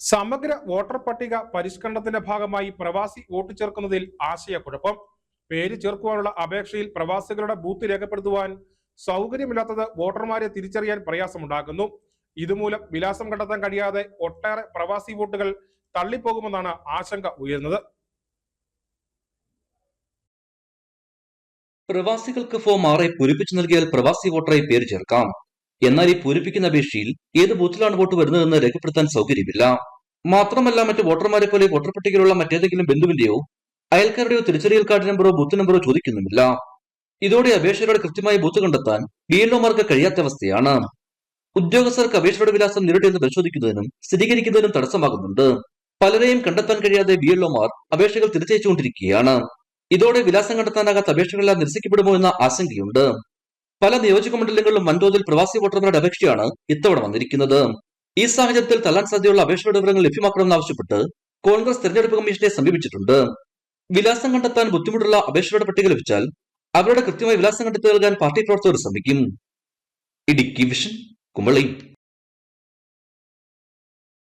സമഗ്ര വോട്ടർ പട്ടിക പരിഷ്കരണത്തിന്റെ ഭാഗമായി പ്രവാസി വോട്ട് ചേർക്കുന്നതിൽ ആശയക്കുഴപ്പം. പേര് ചേർക്കുവാനുള്ള അപേക്ഷയിൽ പ്രവാസികളുടെ ബൂത്ത് രേഖപ്പെടുത്തുവാൻ സൗകര്യമില്ലാത്തത് വോട്ടർമാരെ തിരിച്ചറിയാൻ പ്രയാസമുണ്ടാക്കുന്നു ഇതുമൂലം വിലാസം കണ്ടെത്താൻ കഴിയാതെ ഒട്ടേറെ പ്രവാസി വോട്ടുകൾ തള്ളിപ്പോകുമെന്നാണ് ആശങ്ക ഉയരുന്നത്. പ്രവാസികൾക്ക് ഫോം ആറെ പൂരിപ്പിച്ചു നൽകിയാൽ പ്രവാസി വോട്ടറായി പേര് ചേർക്കാം. എന്നാൽ ഈ പൂരിപ്പിക്കുന്ന അപേക്ഷയിൽ ഏത് ബൂത്തിലാണ് വോട്ട് വരുന്നതെന്ന് രേഖപ്പെടുത്താൻ സൗകര്യമില്ല. മാത്രമല്ല മറ്റ് വോട്ടർമാരെ പോലെ വോട്ടർ പട്ടികയിലുള്ള മറ്റേതെങ്കിലും ബന്ധുവിന്റെയോ അയൽക്കാരുടെയോ തിരിച്ചറിയൽ കാർഡ് നമ്പറോ ബൂത്ത് നമ്പറോ ചോദിക്കുന്നുമില്ല. ഇതോടെ അപേക്ഷകരുടെ കൃത്യമായ ബൂത്ത് കണ്ടെത്താൻ ബി എൽഒമാർക്ക് കഴിയാത്ത അവസ്ഥയാണ്. ഉദ്യോഗസ്ഥർക്ക് അപേക്ഷയുടെ വിലാസം നേരിട്ടെന്ന് പരിശോധിക്കുന്നതിനും സ്ഥിരീകരിക്കുന്നതിനും തടസ്സമാകുന്നുണ്ട്. പലരെയും കണ്ടെത്താൻ കഴിയാതെ ബി എൽഒമാർ അപേക്ഷകൾ തിരിച്ചയച്ചുകൊണ്ടിരിക്കുകയാണ്. ഇതോടെ വിലാസം കണ്ടെത്താനാകാത്ത അപേക്ഷകളെല്ലാം നിരസിക്കപ്പെടുമോ എന്ന ആശങ്കയുണ്ട്. പല നിയോജക മണ്ഡലങ്ങളിലും വൻതോതിൽ പ്രവാസി വോട്ടർമാരുടെ അപേക്ഷയാണ് ഇത്തവണ വന്നിരിക്കുന്നത്. ഈ സാഹചര്യത്തിൽ തള്ളാൻ സാധ്യതയുള്ള അപേക്ഷയുടെ വിവരങ്ങൾ ലഭ്യമാക്കണമെന്ന് ആവശ്യപ്പെട്ട് കോൺഗ്രസ് തെരഞ്ഞെടുപ്പ് കമ്മീഷനെ സമീപിച്ചിട്ടുണ്ട്. വിലാസം കണ്ടെത്താൻ ബുദ്ധിമുട്ടുള്ള അപേക്ഷയുടെ പട്ടിക ലഭിച്ചാൽ അവരുടെ കൃത്യമായി വിലാസം കണ്ടെത്തി നൽകാൻ പാർട്ടി പ്രവർത്തകർ ശ്രമിക്കും. ഇടുക്കി വിഷൻ കുമളി.